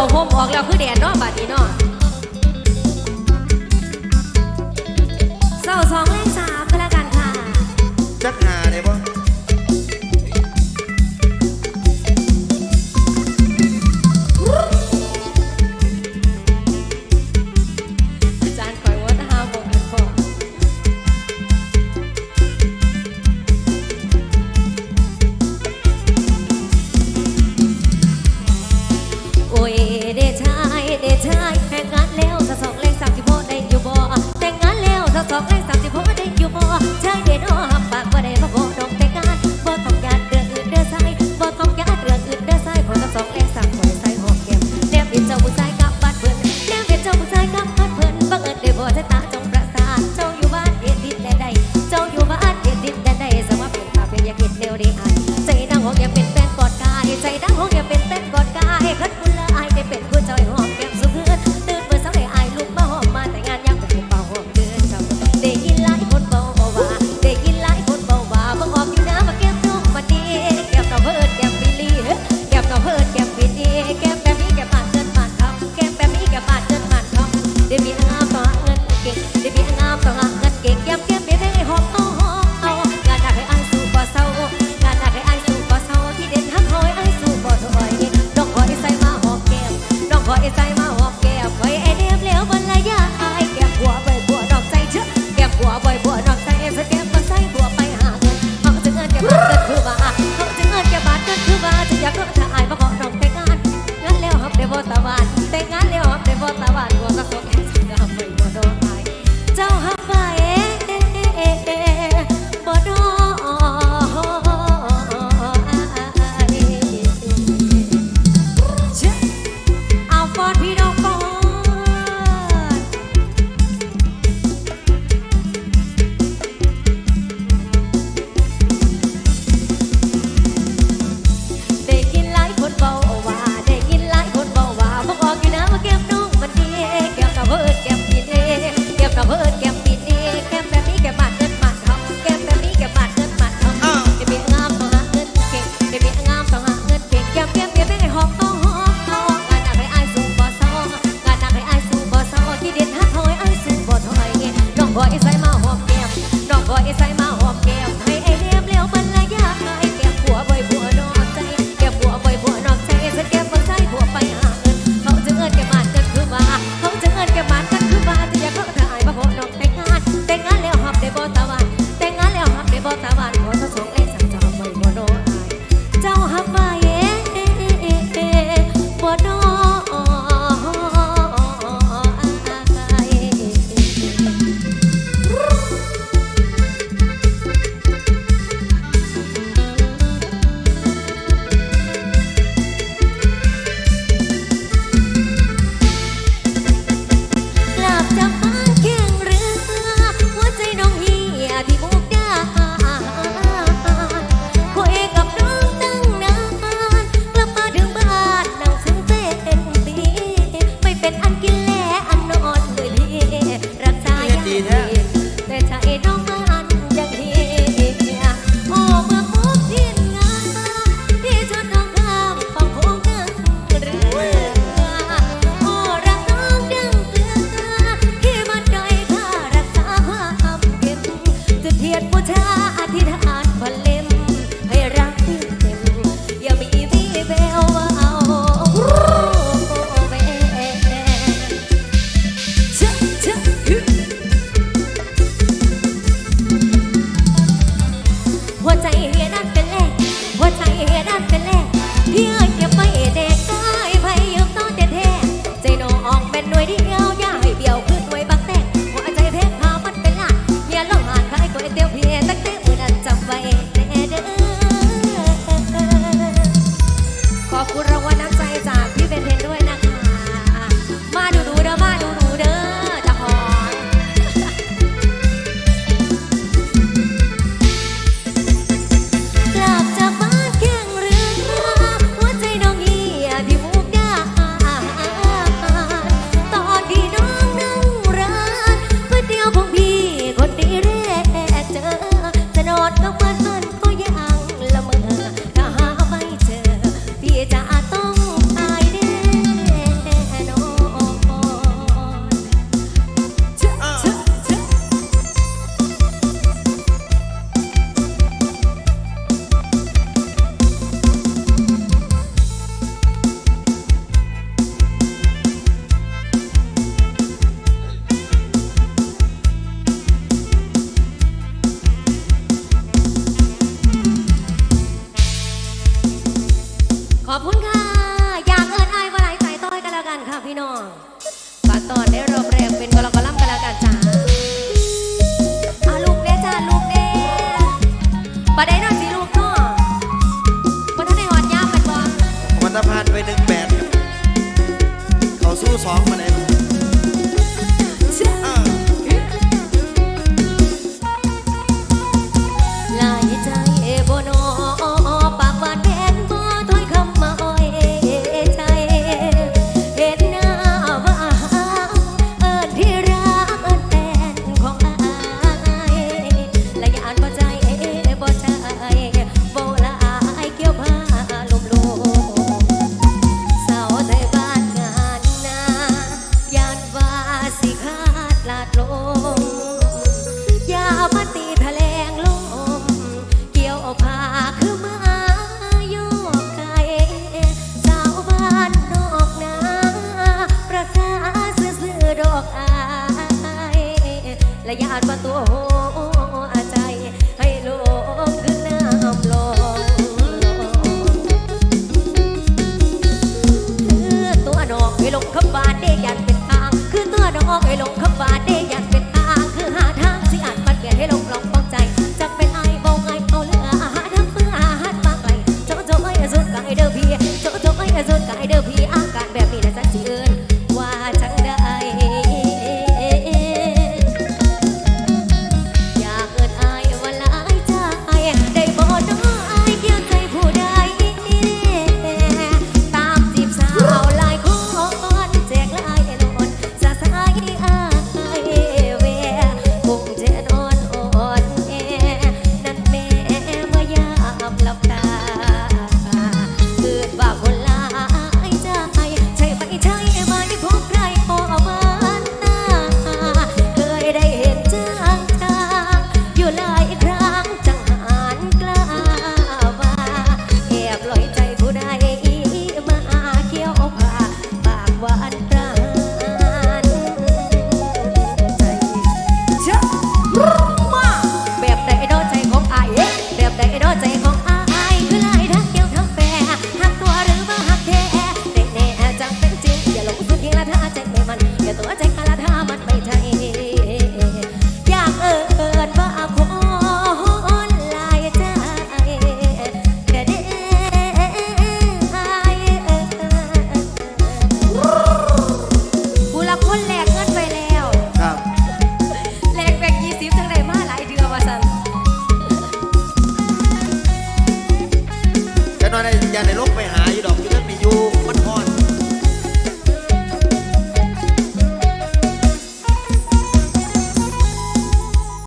าห่มออกแล้วคือแดดเนาะบัดนี้เนาะเศร้าสองเลขสามก็แล้วกันค่ะ จักหาได้ปะ de mi. นหน่วยดีง but I don't กายเด้อพี่อะ